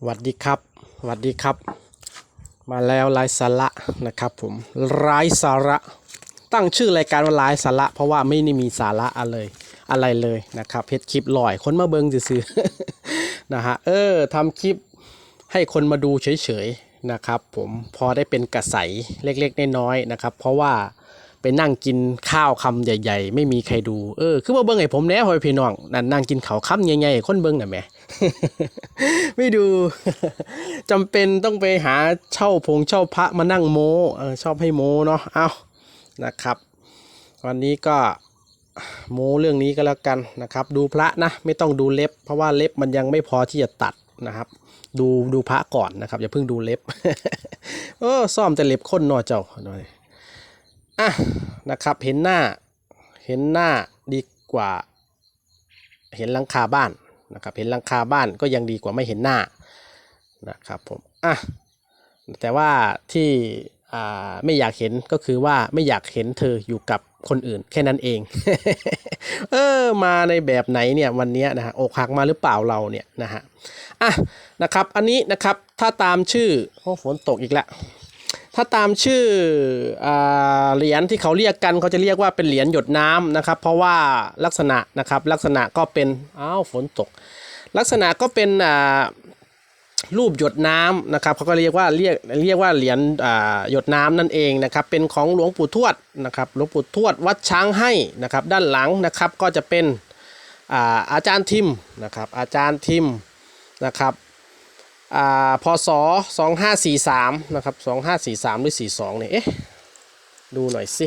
สวัสดีครับสวัสดีครับ มาแล้วไร้สาระนะครับผมไร้สาระตั้งชื่อรายการว่าไร้สาระ เพราะว่าไม่ได้มีสาระอะไรอะไรเลยนะครับเพจคลิปลอยคนมาเบิงซื่อๆนะฮะเออทำคลิปให้คนมาดูเฉยๆนะครับผมพอได้เป็นกระใสเล็กๆน้อยๆนะครับ เพราะว่า ไปนั่งกินข้าวคำใหญ่ ๆ ไม่มีใครดูเออคือมาเบิ้งให้ผมแน่พ่อพี่น้องนั่นนั่งกินข้าวคำใหญ่ๆให้คนเบิ้งน่ะแม่ไม่ดูจำเป็นต้องไปหาเช่าพงเช่าพระมานั่งโมเออชอบให้โมเนาะเอานะครับ วันนี้ก็โมเรื่องนี้ก็แล้วกันนะครับ ดูพระนะไม่ต้องดูเล็บ เพราะว่าเล็บมันยังไม่พอที่จะตัดนะครับดูดูพระก่อนนะครับ อย่าเพิ่งดูเล็บ เออซ่อมแต่เล็บข้นนอเจ้าหน่อย อะนะครับเห็นหน้าเห็นหน้าดีกว่า เห็นหลังคาบ้านนะครับเห็นหลังคาบ้านก็ยังดีกว่าไม่เห็นหน้านะครับผมอะแต่ว่าที่อ่าไม่อยากเห็นก็คือว่าไม่อยากเห็นเธออยู่กับคนอื่นแค่นั้นเอง เออมาในแบบไหนเนี่ยวันนี้นะฮะอกหักมาหรือเปล่าเราเนี่ยนะฮะอะนะครับอันนี้นะครับถ้าตามชื่อโอ้ฝนตกอีกแล้ว ถ้าตามชื่ออเหรียญที่เขาเรียกกันเขาจะเรียกว่าเป็นเหรียญหยดน้ำนะครับ เพราะว่าลักษณะนะครับลักษณะก็เป็นอ้าวฝนตก ลักษณะก็เป็นรูปหยดน้ำนะครับเขาก็เรียกว่าเรียกเรียกว่าเหรียญหยดน้ำนั่นเองนะครับเป็นของหลวงปู่ทวดนะครับหลวงปู่ทวดวัดช้างให้นะครับด้านหลังนะครับก็จะเป็นอาอาจารย์ทิมนะครับอาจารย์ทิมนะครับ อ่าพศ2543นะครับ2543หรือ42เนี่ยเอ๊ะดูหน่อยสิ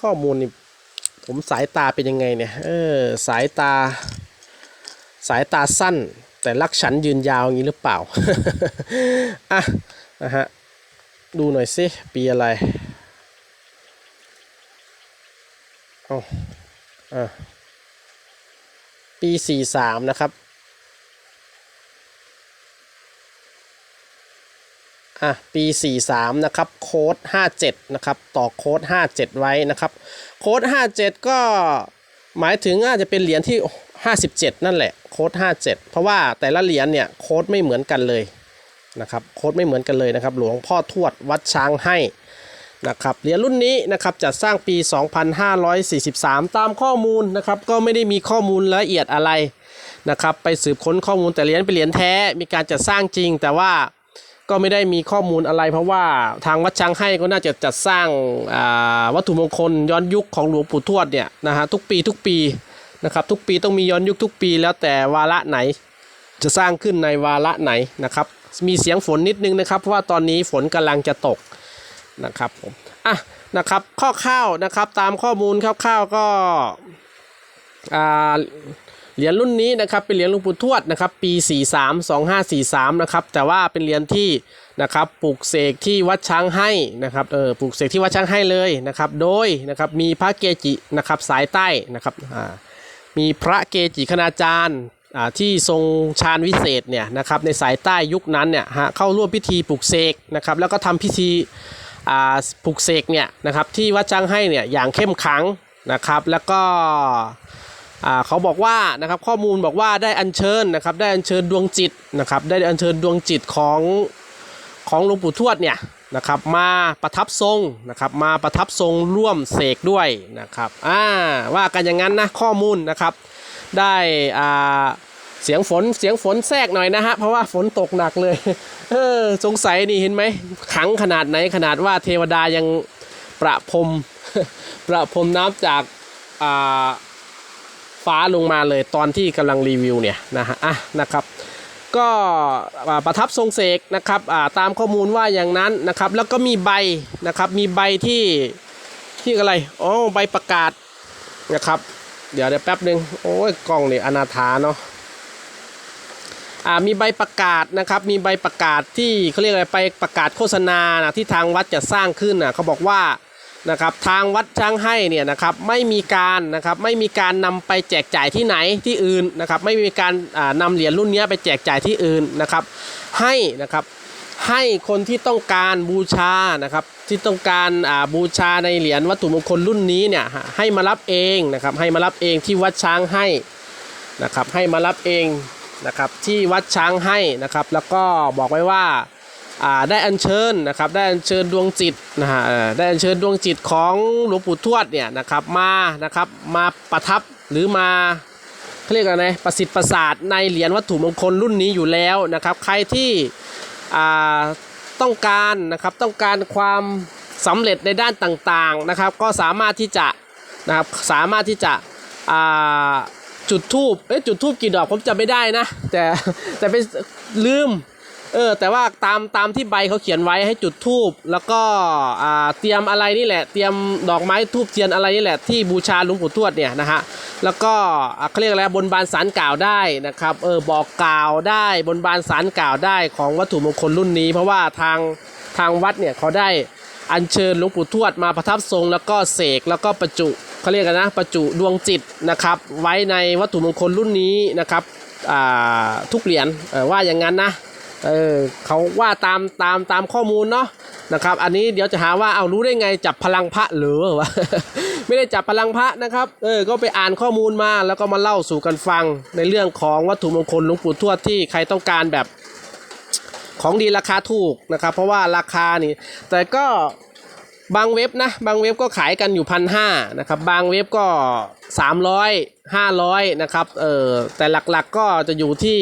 ข้อมูลนี่ผมสายตาเป็นยังไงเนี่ยเออสายตาสายตาสั้น แต่รักฉันยืนยาวอย่างนี้หรือเปล่าอะนะฮะดูหน่อยสิปีอะไรเอาอะปี 43 นะครับ อะปี 43 นะครับ โค้ด 57 นะครับ ต่อโค้ด 57 ไว้นะครับ โค้ด 57 ก็หมายถึงอาจจะเป็นเหรียญที่ 57 นั่นแหละ โค้ด 57 เพราะว่าแต่ละเหรียญเนี่ยโค้ดไม่เหมือนกันเลยนะครับ โค้ดไม่เหมือนกันเลยนะครับ หลวงพ่อทวดวัดช้างให้นะครับ เหรียญรุ่นนี้นะครับจัดสร้างปี 2543 ตามข้อมูลนะครับ ก็ไม่ได้มีข้อมูลละเอียดอะไรนะครับ ไปสืบค้นข้อมูลแต่เหรียญเป็นเหรียญแท้ มีการจัดสร้างจริง แต่ว่า ก็ไม่ได้มีข้อมูลอะไร เพราะว่าทางวัดช้างให้ก็น่าจะจัดสร้างวัตถุมงคลย้อนยุคของหลวงปู่ทวดเนี่ยนะฮะทุกปีทุกปีนะครับทุกปีต้องมีย้อนยุคทุกปี แล้วแต่วาระไหน จะสร้างขึ้นในวาระไหนนะครับมีเสียงฝนนิดนึงนะครับ เพราะว่าตอนนี้ฝนกำลังจะตกนะครับผมอะนะครับข้อข้าวนะครับตามข้อมูลคร่าวๆก็อ่า เหรียญรุ่นนี้นะครับเป็นเหรียญหลวงปู่ทวดนะครับปี 43 2543นะครับแต่ว่าเป็นเหรียญที่นะครับปลูกเสกที่วัดช้างให้นะครับเออปลูกเสกที่วัดช้างให้เลยนะครับโดยนะครับมีพระเกจินะครับสายใต้นะครับอ่ามีพระเกจิคณาจารย์อ่าที่ทรงฌานวิเศษเนี่ยนะครับในสายใต้ยุคนั้นเนี่ยฮะเข้าร่วมพิธีปลูกเสกนะครับแล้วก็ทำพิธีอ่าปลูกเสกเนี่ยนะครับที่วัดช้างให้เนี่ยอย่างเข้มขังนะครับแล้วก็ เขาบอกว่านะครับข้อมูลบอกว่าได้อัญเชิญนะครับได้อัญเชิญดวงจิตนะครับได้อัญเชิญดวงจิตของของหลวงปู่ทวดเนี่ยนะครับมาประทับทรงนะครับมาประทับทรงร่วมเสกด้วยนะครับอ่าว่ากันอย่างนั้นนะข้อมูลนะครับได้อ่าเสียงฝนเสียงฝนแทรกหน่อยนะฮะเพราะว่าฝนตกหนักเลยเออสงสัยนี่เห็นไหมขังขนาดไหนขนาดว่าเทวดายังประพรมประพรมน้ำจากอ่า ฟ้าลงมาเลยตอนที่กำลังรีวิวเนี่ยนะฮะอะนะครับก็ประทับทรงเสกนะครับอ่าตามข้อมูลว่าอย่างนั้นนะครับ แล้วก็มีใบนะครับมีใบที่ที่อะไรอ๋อใบประกาศนะครับ เดี๋ยวเดี๋ยวแป๊บหนึ่งโอ้ยกล้องเนี่ยอนาถาเนาะอ่ามีใบประกาศนะครับ มีใบประกาศที่เขาเรียกอะไรไปประกาศโฆษณานะที่ทางวัดจะสร้างขึ้นนะเขาบอกว่า นะครับทางวัดช้างให้เนี่ยนะครับไม่มีการนะครับไม่มีการนำไปแจกจ่ายที่ไหนที่อื่นนะครับไม่มีการอ่านำเหรียญรุ่นนี้ไปแจกจ่ายที่อื่นนะครับให้นะครับให้คนที่ต้องการบูชานะครับที่ต้องการบูชาในเหรียญวัตถุมงคลรุ่นนี้เนี่ยให้มารับเองนะครับให้มารับเองที่วัดช้างให้นะครับให้มารับเองนะครับที่วัดช้างให้นะครับแล้วก็บอกไว้ว่า ได้อัญเชิญนะครับได้อัญเชิญดวงจิตนะฮะได้อัญเชิญดวงจิตของหลวงปู่ทวดเนี่ยนะครับมานะครับมาประทับหรือมาเขาเรียกอะไรประสิทธิ์ประสาทในเหรียญวัตถุมงคลรุ่นนี้อยู่แล้วนะครับ ใครที่ต้องการนะครับต้องการความสำเร็จในด้านต่างๆนะครับ ก็สามารถที่จะนะครับสามารถที่จะจุดทูบเอ๊ะจุดทูบกี่ดอกผมจำไม่ได้นะแต่แต่ไปลืม เออแต่ว่าตามตามที่ใบเขาเขียนไว้ให้จุดทูบแล้วก็อ่าเตรียมอะไรนี่แหละ เตรียมดอกไม้ทูบเทียนอะไรนี่แหละที่บูชาหลวงปู่ทวดเนี่ยนะฮะแล้วก็อะเขาเรียกอะไรบนบานสารกล่าวได้นะครับเออบอกกล่าวได้บนบานสารกล่าวได้ของวัตถุมงคลรุ่นนี้ เพราะว่าทางทางวัดเนี่ยเขาได้อัญเชิญหลวงปู่ทวดมาประทับทรง แล้วก็เสกแล้วก็ประจุเขาเรียกกันนะประจุดวงจิตนะครับ ไว้ในวัตถุมงคลรุ่นนี้นะครับทุกเหรียญว่าอย่างนั้นนะ เออเขาว่าตามตามตามข้อมูลเนาะนะครับ อันนี้เดี๋ยวจะหาว่าเอารู้ได้ไงจับพลังพระหรือวะไม่ได้จับพลังพระนะครับ เออ ก็ไปอ่านข้อมูลมาแล้วก็มาเล่าสู่กันฟังในเรื่องของวัตถุมงคลหลวงปู่ทวดที่ใครต้องการแบบของดีราคาถูกนะครับ เพราะว่าราคานี่ แต่ก็ บางเว็บนะบางเว็บก็ขายกันอยู่พันห้านะครับบางเว็บก็ 300 500นะครับเออแต่หลักๆก็จะอยู่ที่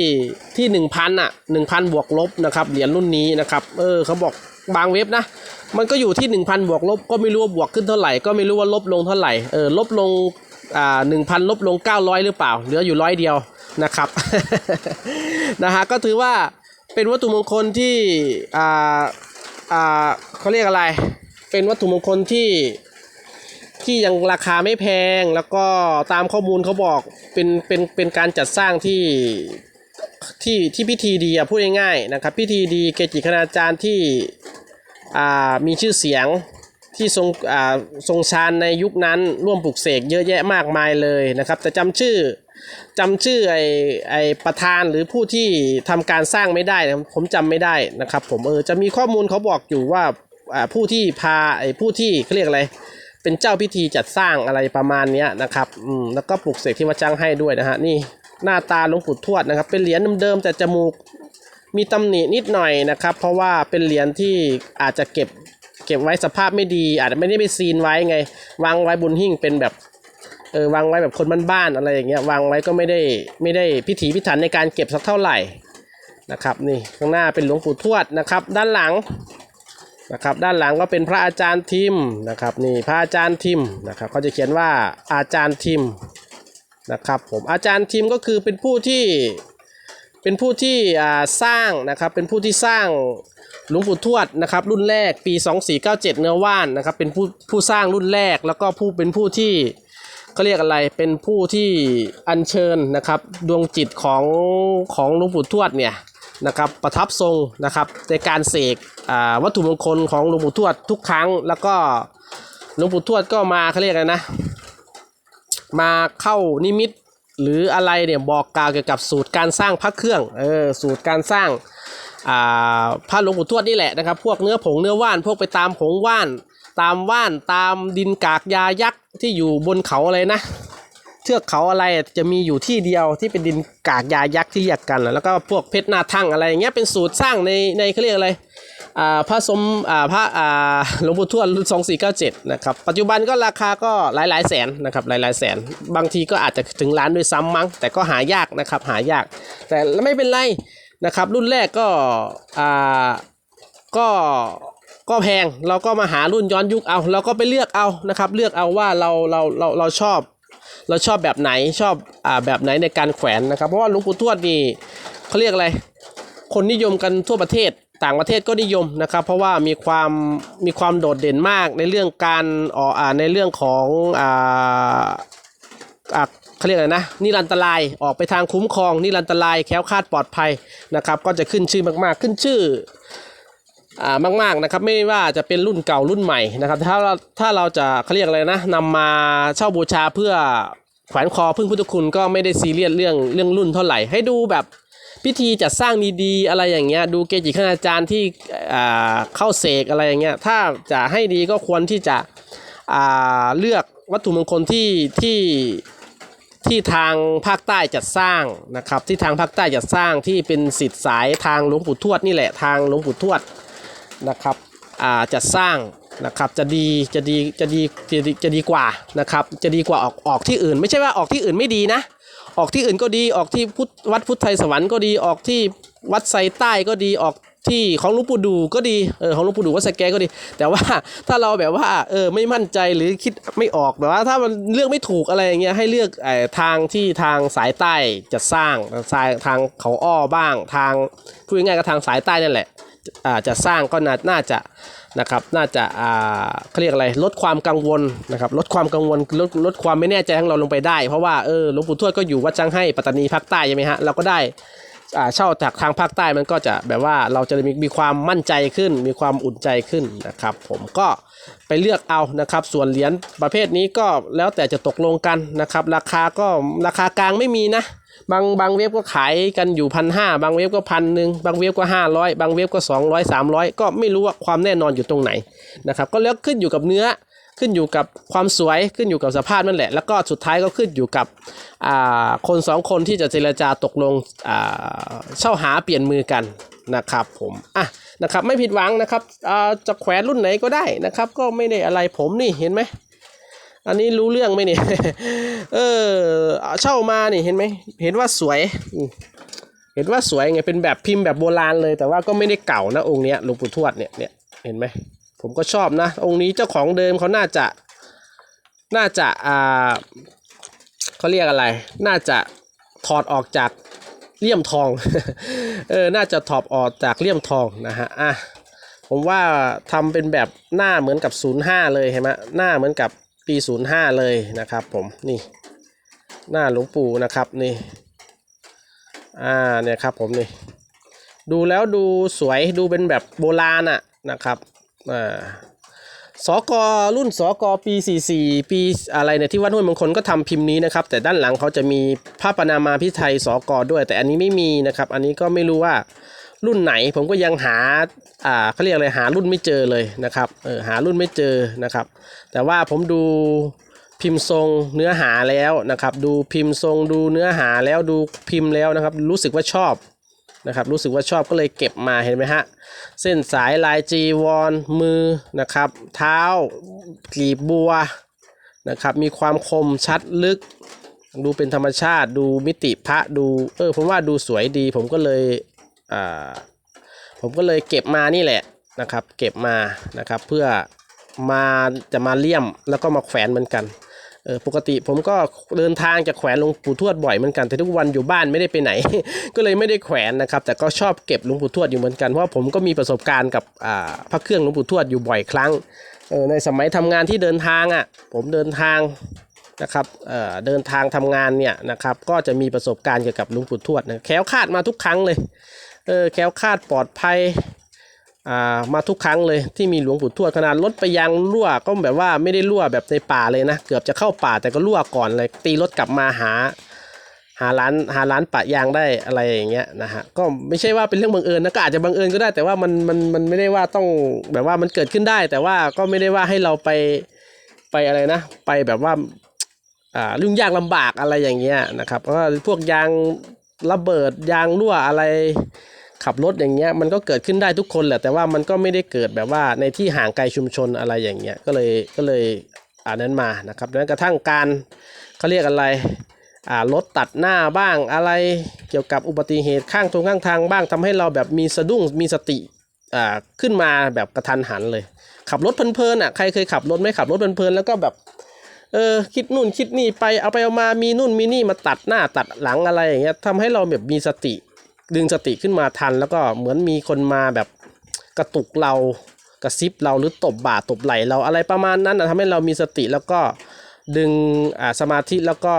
ที่ 1,000อะ1,000 บวกลบนะครับเหรียญรุ่นนี้นะครับเออเขาบอกบางเว็บนะมันก็อยู่ที่ 1,000 บวกลบก็ไม่รู้ว่าบวกขึ้นเท่าไหร่ก็ไม่รู้ว่าลบลงเท่าไหร่เออลบลงอ่า1,000ลบลง 900 หรือเปล่า เหลืออยู่ร้อยเดียวนะครับนะฮะก็ถือว่าเป็นวัตถุมงคลที่อ่าอ่าเขาเรียกอะไร เป็นวัตถุมงคลที่ที่ยังราคาไม่แพงแล้วก็ตามข้อมูลเขาบอกเป็นเป็นเป็นการจัดสร้างที่ที่ที่พิธีดีอะพูดง่ายๆนะครับ พิธีดีเกจิคณาจารย์ที่อ่ามีชื่อเสียงที่ทรงอ่าทรงชาญในยุคนั้นร่วมปลุกเสกเยอะแยะมากมายเลยนะครับ แต่จำชื่อจำชื่อไอไอประธานหรือผู้ที่ทำการสร้างไม่ได้นะผมจำไม่ได้นะครับ ผมเออจะมีข้อมูลเขาบอกอยู่ว่า ผู้ที่พาไอผู้ที่เขาเรียกอะไรเป็นเจ้าพิธีจัดสร้างอะไรประมาณนี้นะครับอืมแล้วก็ปลุกเสกที่วัดจ้างให้ด้วยนะฮะนี่หน้าตาหลวงปู่ทวดนะครับ เป็นเหรียญเดิมๆแต่จมูกมีตำหนินิดหน่อยนะครับ เพราะว่าเป็นเหรียญที่อาจจะเก็บเก็บไว้สภาพไม่ดี อาจจะไม่ได้ไปซีนไว้ไง วางไว้บนหิ้งเป็นแบบเออวางไว้แบบคนบ้านๆอะไรอย่างเงี้ยวางไว้ก็ไม่ได้ไม่ได้พิถีพิถันในการเก็บสักเท่าไหร่นะครับนี่ข้างหน้าเป็นหลวงปู่ทวดนะครับ ด้านหลัง นะครับด้านหลังก็เป็นพระอาจารย์ทิมนะครับนี่พระอาจารย์ทิมนะครับเขาจะเขียนว่าอาจารย์ทิมนะครับผมอาจารย์ทิมก็คือเป็นผู้ที่เป็นผู้ที่สร้างนะครับเป็นผู้ที่สร้างหลวงปู่ทวดนะครับรุ่นแรกปี 2497 เนื้อว่านนะครับเป็นผู้ผู้สร้างรุ่นแรกแล้วก็ผู้เป็นผู้ที่เขาเรียกอะไรเป็นผู้ที่อัญเชิญนะครับดวงจิตของของหลวงปู่ทวดเนี่ย นะครับประทับทรงนะครับในการเสกอ่าวัตถุมงคลของหลวงปู่ทวดทุกครั้ง แล้วก็หลวงปู่ทวดก็มาเขาเรียกอะไรนะ มาเข้านิมิตหรืออะไรเนี่ยบอกกล่าวเกี่ยวกับสูตรการสร้างพระเครื่องเออสูตรการสร้างอ่าพระหลวงปู่ทวดนี่แหละนะครับ พวกเนื้อผงเนื้อว่านพวกไปตามผงว่าน ตามว่านตามดินกากยายักษ์ที่อยู่บนเขาอะไรนะ เทือกเขาอะไรจะมีอยู่ที่เดียวที่เป็นดินกากยายักษ์ที่แยกกันแล้วก็พวกเพชรหน้าทั่งอะไรอย่างเงี้ยเป็นสูตรสร้างในในเขาเรียกอะไรอ่าพระสมอ่าพระอ่าหลวงปู่ทวดรุ่นสองสี่เก้าเจ็ดนะครับปัจจุบันก็ราคาก็หลายหลายแสนนะครับหลายหลายแสน บางทีก็อาจจะถึงล้านด้วยซ้ำมั้ง แต่ก็หายากนะครับหายาก แต่ไม่เป็นไรนะครับรุ่นแรกก็อ่าก็ก็แพงเราก็มาหารุ่นย้อนยุคเอาเราก็ไปเลือกเอานะครับเลือกเอาว่าเราเราเราเราชอบ เราชอบแบบไหนชอบอ่าแบบไหนในการแขวนนะครับ เพราะว่าหลวงปู่ทวดนี่เขาเรียกอะไร คนนิยมกันทั่วประเทศต่างประเทศก็นิยมนะครับ เพราะว่ามีความมีความโดดเด่นมากในเรื่องการอ๋ออ่าในเรื่องของอ่าอ่าเขาเรียกอะไรนะนิรันตรายออกไปทางคุ้มครองนิรันตรายแคล้วคลาดปลอดภัยนะครับ ก็จะขึ้นชื่อมากๆ ขึ้นชื่ออ่ามากๆนะครับไม่ว่าจะเป็นรุ่นเก่ารุ่นใหม่นะครับ ถ้าเราถ้าเราจะเขาเรียกอะไรนะนำมาเช่าบูชาเพื่อ แขวนคอพึ่งพุทธคุณก็ไม่ได้ซีเรียสเรื่องเรื่องรุ่นเท่าไหร่ ให้ดูแบบพิธีจัดสร้างดีๆอะไรอย่างเงี้ย ดูเกจิคณาจารย์ที่อ่าเข้าเสกอะไรอย่างเงี้ย ถ้าจะให้ดีก็ควรที่จะอ่าเลือกวัตถุมงคลที่ที่ที่ทางภาคใต้จัดสร้างนะครับ ที่ทางภาคใต้จัดสร้างที่เป็นสิทธิ์สายทางหลวงปู่ทวดนี่แหละทางหลวงปู่ทวดนะครับอ่าจัดสร้าง นะครับจะดีจะดีจะดีจะดีจะดีกว่านะครับจะดีกว่าออกออกที่อื่น ไม่ใช่ว่าออกที่อื่นไม่ดีนะ ออกที่อื่นก็ดีออกที่พุทธวัดพุทธไทยสวรรค์ก็ดีออกที่วัดไซใต้ก็ดีออกที่ของหลวงปู่ดูก็ดีเออของหลวงปู่ดูวัดสแกก็ดี แต่ว่าถ้าเราแบบว่าเออไม่มั่นใจหรือคิดไม่ออกแบบว่าถ้ามันเลือกไม่ถูกอะไรอย่างเงี้ยให้เลือกเอ่อทางที่ทางสายใต้จะสร้างสายทางเขาอ้อบ้างทางพูดง่ายๆก็ทางสายใต้นั่นแหละอ่าจะสร้างก็น่าจะ นะครับน่าจะอ่าเขาเรียกอะไรลดความกังวลนะครับลดความกังวลลดลดความไม่แน่ใจของเราลงไปได้ เพราะว่าเออหลวงปู่ทวดก็อยู่วัดจังให้ปัตตานีภาคใต้ใช่ไหมฮะเราก็ได้อ่าเช่าจากทางภาคใต้มันก็จะแบบว่าเราจะมีมีความมั่นใจขึ้น มีความอุ่นใจขึ้นนะครับ ผมก็ ไปเลือกเอานะครับ ส่วนเหรียญประเภทนี้ก็แล้วแต่จะตกลงกันนะครับ ราคาก็ราคากลางไม่มีนะบางบางเว็บก็ขายกันอยู่พันห้าบางเว็บก็พันหนึ่งบางเว็บก็ห้าร้อยบางเว็บก็สองร้อยสามร้อยก็ไม่รู้ว่าความแน่นอนอยู่ตรงไหนนะครับ ก็แล้วขึ้นอยู่กับเนื้อขึ้นอยู่กับความสวยขึ้นอยู่กับสภาพนั่นแหละ แล้วก็สุดท้ายก็ขึ้นอยู่กับอ่าคนสองคนที่จะเจรจาตกลงอ่าเช่าหาเปลี่ยนมือกันนะครับผมอะ นะครับไม่ผิดหวังนะครับจะแขวนรุ่นไหนก็ได้นะครับ ก็ไม่ได้อะไรผมนี่เห็นไหมอันนี้รู้เรื่องไหมเนี่ยเออเช่ามานี่เห็นไหมเห็นว่าสวย เห็นว่าสวยไงเป็นแบบพิมพ์แบบโบราณเลย แต่ว่าก็ไม่ได้เก่านะองค์เนี้ยหลวงปู่ทวดเนี่ยเนี่ยเห็นไหมผมก็ชอบนะ องค์นี้เจ้าของเดิมเขาน่าจะน่าจะอ่าเขาเรียกอะไร น่าจะถอดออกจาก เลี่ยมทอง เออ น่าจะถอดออกจากเลี่ยมทองนะฮะ อะ ผมว่าทำเป็นแบบหน้าเหมือนกับ 05 เลยเห็นไหมหน้าเหมือนกับปี 05 เลยนะครับ ผม นี่ หน้าหลวงปู่นะครับ นี่ อ่า เนี่ยครับ ผมนี่ ดูแล้วดูสวย ดูเป็นแบบโบราณอะนะครับ อ่า สกรุ่นสกปี 44 ปีอะไรเนี่ยที่วัดห้วยมงคลก็ทำพิมพ์นี้นะครับ แต่ด้านหลังเขาจะมีพระปนามาพิไทยสกด้วย แต่อันนี้ไม่มีนะครับ อันนี้ก็ไม่รู้ว่ารุ่นไหนผมก็ยังหาอ่าเขาเรียกอะไรหารุ่นไม่เจอเลยนะครับเออหารุ่นไม่เจอนะครับ แต่ว่าผมดูพิมพ์ทรงเนื้อหาแล้วนะครับ ดูพิมพ์ทรงดูเนื้อหาแล้วดูพิมพ์แล้วนะครับ รู้สึกว่าชอบ นะครับรู้สึกว่าชอบก็เลยเก็บมาเห็นไหมฮะเส้นสายลายจีวรมือนะครับ เท้ากลีบบัวนะครับมีความคมชัดลึก ดูเป็นธรรมชาติ ดูมิติพระดูเออผมว่าดูสวยดี ผมก็เลยอ่าผมก็เลยเก็บมานี่แหละนะครับ เก็บมานะครับเพื่อมาจะมาเลี่ยมแล้วก็มาแขวนเหมือนกัน เออปกติผมก็เดินทางจากแขวนหลวงปู่ทวดบ่อยเหมือนกันแต่ทุกวันอยู่บ้านไม่ได้ไปไหน ก็เลยไม่ได้แขวนนะครับ แต่ก็ชอบเก็บหลวงปู่ทวดอยู่เหมือนกันเพราะว่าผมก็มีประสบการณ์กับอ่าพระเครื่องหลวงปู่ทวดอยู่บ่อยครั้งเออในสมัยทำงานที่เดินทางอะผมเดินทางนะครับเอ่อเดินทางทำงานเนี่ยนะครับก็จะมีประสบการณ์เกี่ยวกับหลวงปู่ทวดนะแคล้วคาดมาทุกครั้งเลยเออแคล้วคาดปลอดภัย อ่ามาทุกครั้งเลยที่มีหลวงปู่ทวดขนาดรถไปยางรั่วก็แบบว่าไม่ได้รั่วแบบในป่าเลยนะ เกือบจะเข้าป่าแต่ก็รั่วก่อนเลย ตีรถกลับมาหา หาร้านหาร้านปะยางได้อะไรอย่างเงี้ยนะฮะก็ไม่ใช่ว่าเป็นเรื่องบังเอิญนะก็อาจจะบังเอิญก็ได้ แต่ว่ามันมันมันไม่ได้ว่าต้องแบบว่ามันเกิดขึ้นได้ แต่ว่าก็ไม่ได้ว่าให้เราไปไปอะไรนะ ไปแบบว่าอ่ายุ่งยากลำบากอะไรอย่างเงี้ยนะครับเพราะว่าพวกยางระเบิดยางรั่วอะไร ขับรถอย่างเงี้ยมันก็เกิดขึ้นได้ทุกคนแหละ แต่ว่ามันก็ไม่ได้เกิดแบบว่าในที่ห่างไกลชุมชนอะไรอย่างเงี้ยก็เลยก็เลยอ่านั้นมานะครับดังนั้นกระทั่งการเขาเรียกอะไรอ่ารถตัดหน้าบ้างอะไรเกี่ยวกับอุบัติเหตุข้างตรงข้างทางบ้างทำให้เราแบบมีสะดุ้งมีสติอ่าขึ้นมาแบบกระทันหันเลย ขับรถเพลินๆอะใครเคยขับรถไหมขับรถเพลินๆแล้วก็แบบเออคิดนู่นคิดนี่ไปเอาไปเอามามีนู่นมีนี่มาตัดหน้าตัดหลังอะไรอย่างเงี้ยทำให้เราแบบมีสติ ดึงสติขึ้นมาทัน แล้วก็เหมือนมีคนมาแบบกระตุกเรากระซิบเราหรือตบบ่าตบไหลเราอะไรประมาณนั้นนะทำให้เรามีสติแล้วก็ดึงสมาธิแล้วก็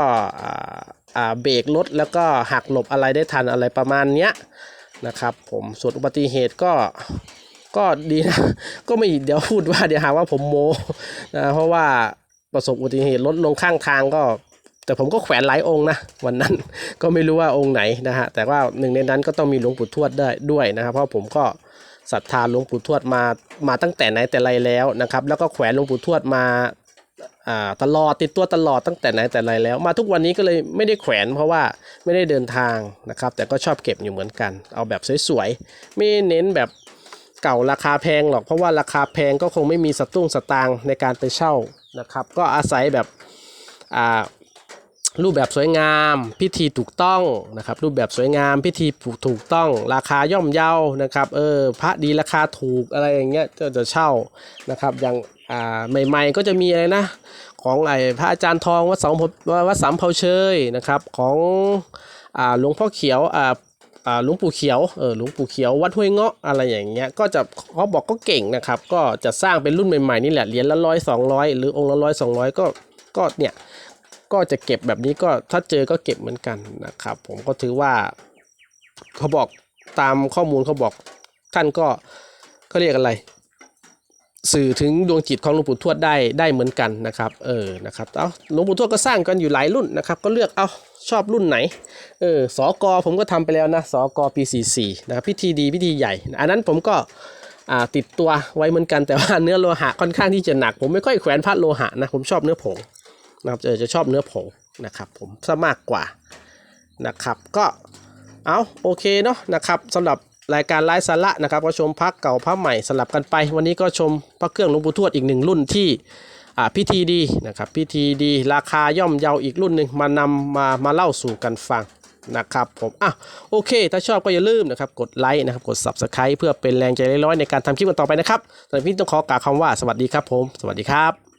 เบรกรถแล้วก็หักหลบอะไรได้ทันอะไรประมาณเนี้ยนะครับผมส่วนอุบัติเหตุก็ก็ดีนะก็ไม่เดี๋ยวพูดว่าเดี๋ยวหาว่าผมโมนะเพราะว่าประสบอุบัติเหตุรถลงข้างทางก็ แต่ผมก็แขวนหลายองค์นะวันนั้นก็ไม่รู้ว่าองค์ไหนนะฮะแต่ว่าหนึ่งในนั้นก็ต้องมีหลวงปู่ทวดได้ด้วยนะครับเพราะผมก็ศรัทธาหลวงปู่ทวดมามาตั้งแต่ไหนแต่ไรแล้วนะครับแล้วก็แขวนหลวงปู่ทวดมาอ่าตลอดติดตัวตลอดตั้งแต่ไหนแต่ไรแล้ว มาทุกวันนี้ก็เลยไม่ได้แขวนเพราะว่าไม่ได้เดินทางนะครับแต่ก็ชอบเก็บอยู่เหมือนกัน เอาแบบสวยๆไม่เน้นแบบเก่าราคาแพงหรอกเพราะว่าราคาแพงก็คงไม่มีสตุ้งสตางค์ในการไปเช่านะครับก็อาศัยแบบอ่า รูปแบบสวยงาม พิธีถูกต้องนะครับ รูปแบบสวยงาม พิธีถูกต้อง ราคาย่อมเยานะครับเออพระดีราคาถูกอะไรอย่างเงี้ยก็จะเช่านะครับอย่างอ่าใหม่ๆก็จะมีอะไรนะของไอ้พระอาจารย์ทองวัดสองวัดสามเผาเชยนะครับของอ่าหลวงพ่อเขียวอ่าอ่าหลวงปู่เขียวเออหลวงปู่เขียววัดห้วยเงาะอะไรอย่างเงี้ยก็จะเขาบอกก็เก่งนะครับ ก็จะสร้างเป็นรุ่นใหม่ๆนี่แหละเหรียญละร้อยสองร้อยหรือองค์ละร้อยสองร้อยก็ก็เนี่ย ก็จะเก็บแบบนี้ก็ถ้าเจอก็เก็บเหมือนกันนะครับ ผมก็ถือว่าเขาบอกตามข้อมูลเขาบอกท่านก็เขาเรียกอะไร สื่อถึงดวงจิตของหลวงปู่ทวดได้ได้เหมือนกันนะครับเออนะครับเอาหลวงปู่ทวดก็สร้างกันอยู่หลายรุ่นนะครับ ก็เลือกเอาชอบรุ่นไหนเออสอกอผมก็ทำไปแล้วนะสอกอปี44นะครับพิธีดีพิธีใหญ่ อันนั้นผมก็ติดตัวไว้เหมือนกันแต่ว่าเนื้อโลหะค่อนข้างที่จะหนัก ผมไม่ค่อยแขวนพระโลหะนะผมชอบเนื้อผง นะครับเออจะชอบเนื้อผงนะครับผมซะมากกว่านะครับ ก็เอาโอเคเนาะนะครับสำหรับรายการไลฟ์สาระนะครับก็ชมพักเก่าพักใหม่สลับกันไป วันนี้ก็ชมพระเครื่องหลวงปู่ทวดอีกหนึ่งรุ่นที่อ่าพิธีดีนะครับพิธีดีราคาย่อมเยาอีกรุ่นหนึ่งมานำมามาเล่าสู่กันฟังนะครับผมอะโอเค ถ้าชอบก็อย่าลืมนะครับกดไลค์นะครับกด subscribe เพื่อเป็นแรงใจร้อยในการทำคลิปกันต่อไปนะครับสำหรับพี่ต้องขอกล่าวคำว่าสวัสดีครับผม สวัสดีครับ